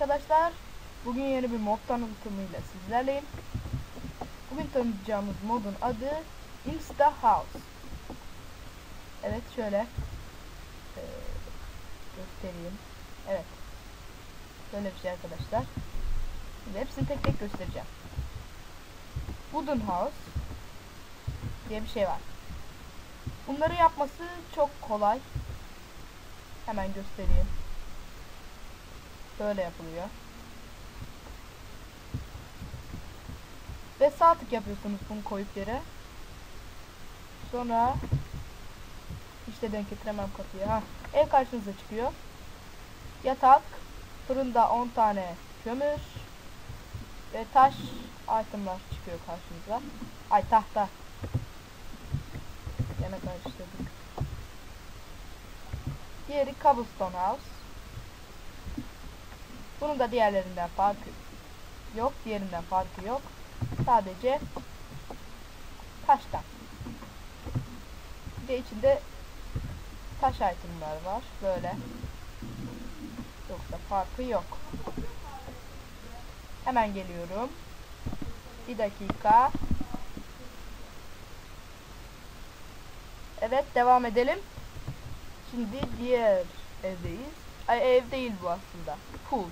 arkadaşlar. Bugün yeni bir mod tanıtımıyla sizlerleyim. Bugün tanıtacağımız modun adı Insta House. Evet şöyle eee, göstereyim. Evet. Böyle bir şey arkadaşlar. Şimdi hepsini tek tek göstereceğim. Wooden House diye bir şey var. Bunları yapması çok kolay. Hemen göstereyim. Böyle yapılıyor. Ve sağ tık yapıyorsunuz bunu koyup yere. Sonra işte denk getiremem kapıyı. Ha, ev karşınıza çıkıyor. Yatak, fırında 10 tane kömür ve taş itemlar çıkıyor karşınıza. Ay tahta. Gene karıştırdık. Diğeri cobblestone house. Bunun da diğerlerinden farkı yok. Diğerinden farkı yok. Sadece taştan. Bir de içinde taş itemler var. Böyle. Yoksa farkı yok. Hemen geliyorum. Bir dakika. Evet devam edelim. Şimdi diğer evdeyiz. Ay ev değil bu aslında. Pool.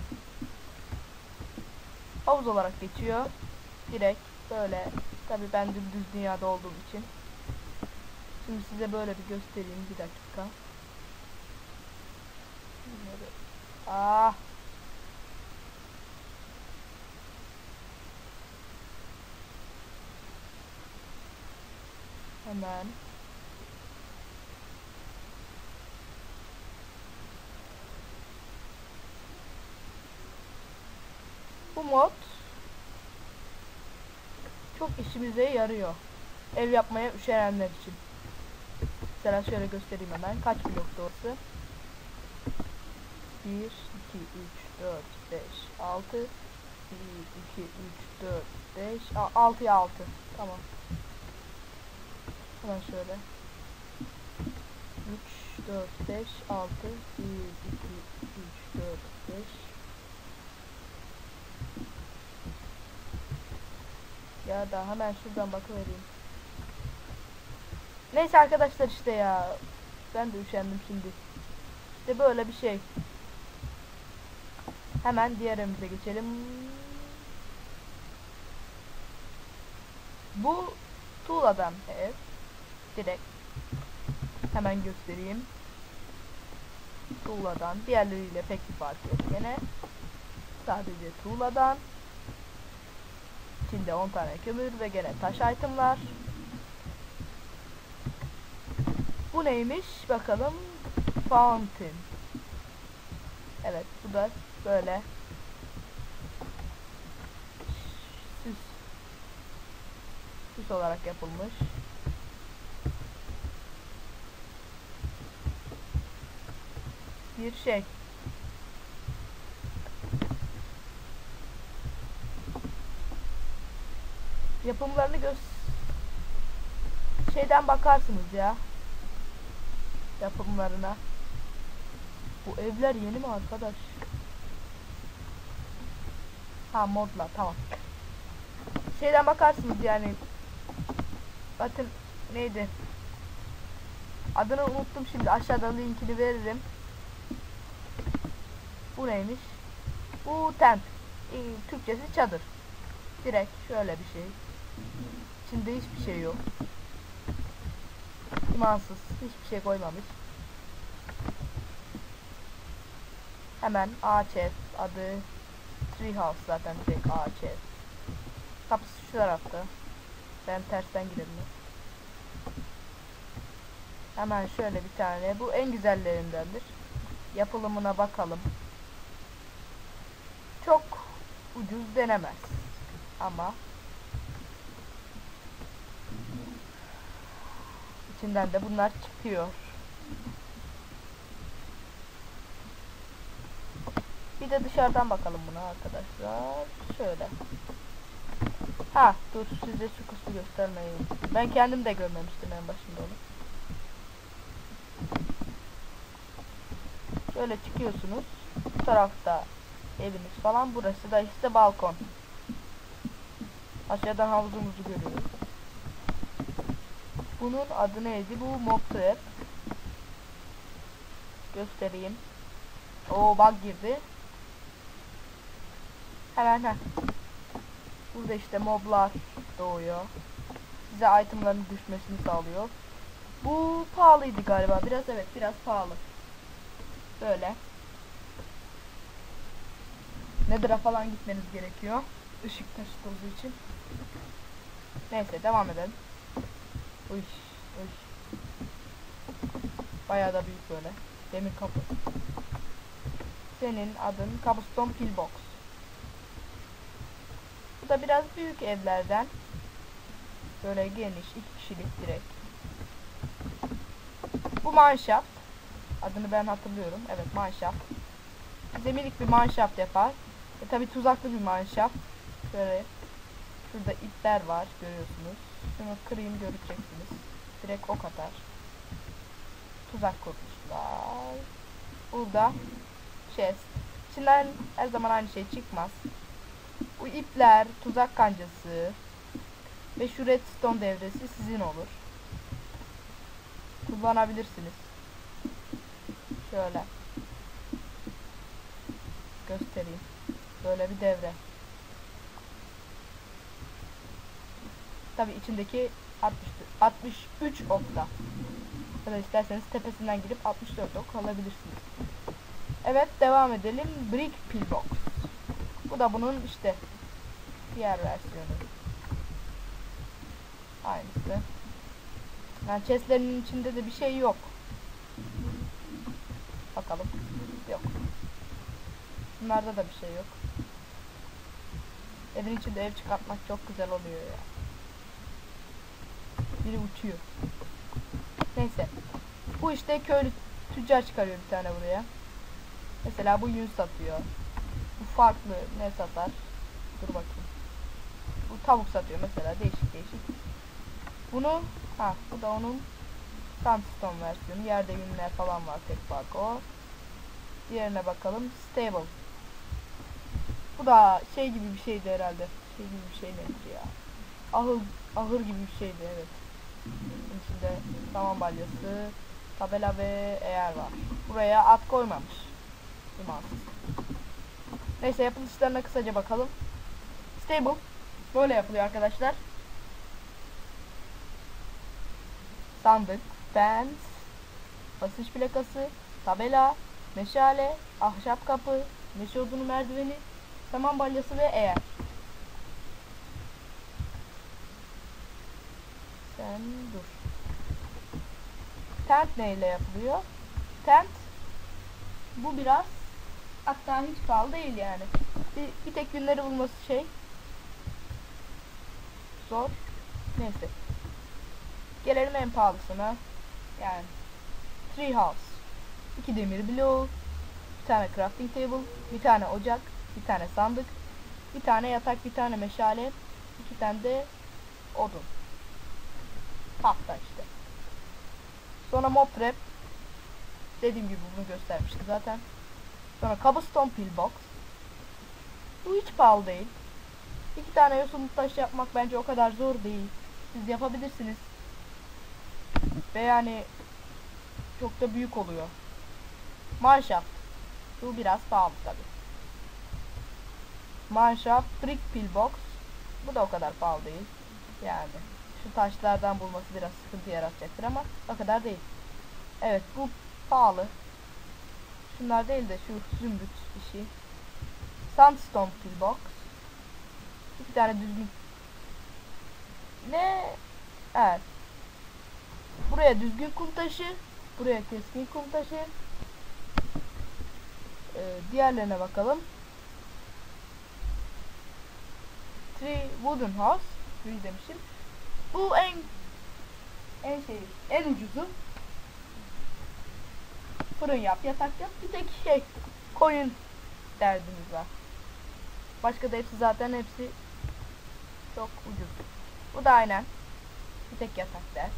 Havuz olarak geçiyor. Direkt böyle. Tabi ben düz dünyada olduğum için. Şimdi size böyle bir göstereyim bir dakika. Bunları- Ah. Hemen. Bu mod çok işimize yarıyor. Ev yapmaya üşenenler için. Mesela şöyle göstereyim hemen. Kaç blok doğrusu? 1, 2, 3, 4, 5, 6 1, 2, 3, 4, 5 6'ya 6 Tamam. Hemen şöyle 3, 4, 5, 6 1, 2, 3, 4, 5 Ya da hemen şuradan bakıvereyim. Neyse arkadaşlar işte ya. Ben de üşendim şimdi. İşte böyle bir şey. Hemen diğer evimize geçelim. Bu tuğladan ev. Direkt. Hemen göstereyim. Tuğladan. Diğerleriyle pek bir fark yok gene. Sadece tuğladan. İçinde 10 tane kömür ve gene taş itemlar. Bu neymiş? Bakalım. Fountain. Evet bu da böyle. Süs. Süs olarak yapılmış. Bir şey. Yapımlarını göz şeyden bakarsınız ya. Yapımlarına. Bu evler yeni mi arkadaş? Ha modla tamam. Şeyden bakarsınız yani. Bakın neydi? Adını unuttum şimdi. Aşağıda linkini veririm. Bu neymiş? Bu tent. Ee, Türkçesi çadır. Direkt şöyle bir şey. İçinde hiçbir şey yok. İmansız. Hiçbir şey koymamış. Hemen ağaç ev. Adı Treehouse zaten direkt ağaç ev. Kapısı şu tarafta. Ben tersten girelim. Hemen şöyle bir tane. Bu en güzellerindendir. Yapılımına bakalım. Çok ucuz denemez. Ama içinden de bunlar çıkıyor. Bir de dışarıdan bakalım buna arkadaşlar. Şöyle. Ha dur size şu kısmı göstermeyi unuttum. Ben kendim de görmemiştim en başında onu. Şöyle çıkıyorsunuz. Bu tarafta eviniz falan. Burası da işte balkon. Aşağıdan havuzumuzu görüyoruz. Bunun adı neydi? Bu mob. Göstereyim. Oo bug girdi. Hemen heh. Burada işte moblar doğuyor. Size itemların düşmesini sağlıyor. Bu pahalıydı galiba. Biraz evet biraz pahalı. Böyle. Nether'a falan gitmeniz gerekiyor. Işık taşıtıldığı için. Neyse devam edelim. Uy, uy. Bayağı da büyük böyle. Demir kapı. Senin adın Cobblestone Pillbox. Bu da biraz büyük evlerden. Böyle geniş, iki kişilik direkt. Bu manshaft. Adını ben hatırlıyorum. Evet manshaft. Bize minik bir manshaft yapar. E tabi tuzaklı bir manshaft. Şöyle şurada ipler var görüyorsunuz. Şunu kırayım göreceksiniz. Direkt ok atar. Tuzak kurmuşlar. Burada chest. İçinden her zaman aynı şey çıkmaz. Bu ipler, tuzak kancası ve şu redstone devresi sizin olur. Kullanabilirsiniz. Şöyle. Göstereyim. Böyle bir devre. Tabi içindeki 60, 63 okta. Ya da isterseniz tepesinden girip 64 ok alabilirsiniz. Evet devam edelim. Brick Pillbox. Bu da bunun işte diğer versiyonu. Aynısı. Yani chestlerin içinde de bir şey yok. Bakalım. Yok. Bunlarda da bir şey yok. Evin içinde ev çıkartmak çok güzel oluyor ya. Biri uçuyor. Neyse. Bu işte köylü tüccar çıkarıyor bir tane buraya. Mesela bu yün satıyor. Bu farklı ne satar? Dur bakayım. Bu tavuk satıyor mesela değişik değişik. Bunu ha bu da onun Sandstone versiyonu. Yerde yünler falan var tek fark o. Diğerine bakalım. Stable. Bu da şey gibi bir şeydi herhalde. Şey gibi bir şey nedir ya? Ahır, ahır gibi bir şeydi evet. İçinde saman balyası, tabela ve eğer var. Buraya at koymamış. İmansız. Neyse yapılışlarına kısaca bakalım. Stable. Böyle yapılıyor arkadaşlar. Sandık, fence, basınç plakası, tabela, meşale, ahşap kapı, meşe odunu merdiveni, saman balyası ve eğer. Sen dur. Tent neyle yapılıyor? Tent bu biraz hatta hiç pahalı değil yani. Bir, bir tek günleri bulması şey zor. Neyse. Gelelim en pahalısına. Yani Tree House. İki demir bloğu, bir tane crafting table, bir tane ocak, bir tane sandık, bir tane yatak, bir tane meşale, iki tane de odun. Tahta işte. Sonra mob. Dediğim gibi bunu göstermiştik zaten. Sonra cobblestone pillbox. Bu hiç pahalı değil. İki tane yosun taş yapmak bence o kadar zor değil. Siz yapabilirsiniz. Ve yani çok da büyük oluyor. Mineshaft. Bu biraz pahalı tabi. Mineshaft brick pillbox. Bu da o kadar pahalı değil. Yani şu taşlardan bulması biraz sıkıntı yaratacaktır ama o kadar değil. Evet bu pahalı. Şunlar değil de şu zümrüt işi. Sandstone pillbox. İki tane düzgün. Ne? Evet. Buraya düzgün kum taşı. Buraya keskin kum taşı. Ee, diğerlerine bakalım. Three wooden house. Three demişim. Bu en en şey en ucuzu. fırın yap, yatak yap. Bir tek şey koyun derdimiz var. Başka da hepsi zaten hepsi çok ucuz. Bu da aynen. Bir tek yatak der.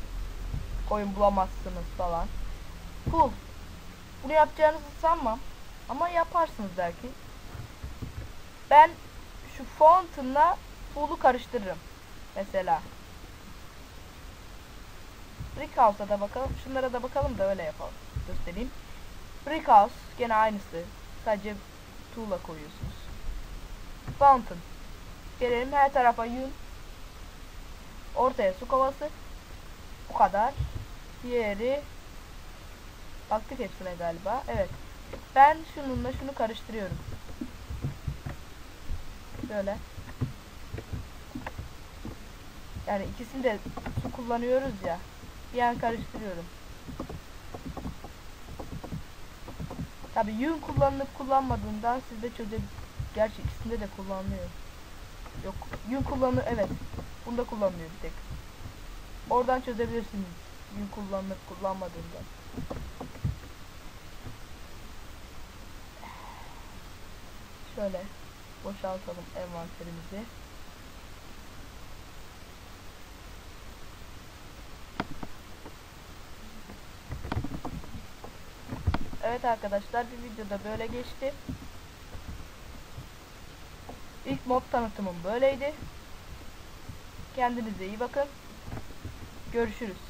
Koyun bulamazsınız falan. Pul. Bunu yapacağınızı sanmam. Ama yaparsınız belki. Ben şu fountain'la pool'u karıştırırım. Mesela. Brick House'a da bakalım. Şunlara da bakalım da öyle yapalım. Göstereyim. Brick House gene aynısı. Sadece tuğla koyuyorsunuz. Fountain. Gelelim her tarafa yün. Ortaya su kovası. Bu kadar. Diğeri baktık hepsine galiba. Evet. Ben şununla şunu karıştırıyorum. Böyle. Yani ikisini de su kullanıyoruz ya. Bir an karıştırıyorum. Tabi yün kullanılıp kullanmadığından siz de çöze... Gerçi ikisinde de kullanılıyor. Yok yün kullanı evet. Bunda kullanılıyor bir tek. Oradan çözebilirsiniz. Yün kullanılıp kullanmadığından. Şöyle boşaltalım envanterimizi. Evet arkadaşlar bir videoda böyle geçti. İlk mod tanıtımım böyleydi. Kendinize iyi bakın. Görüşürüz.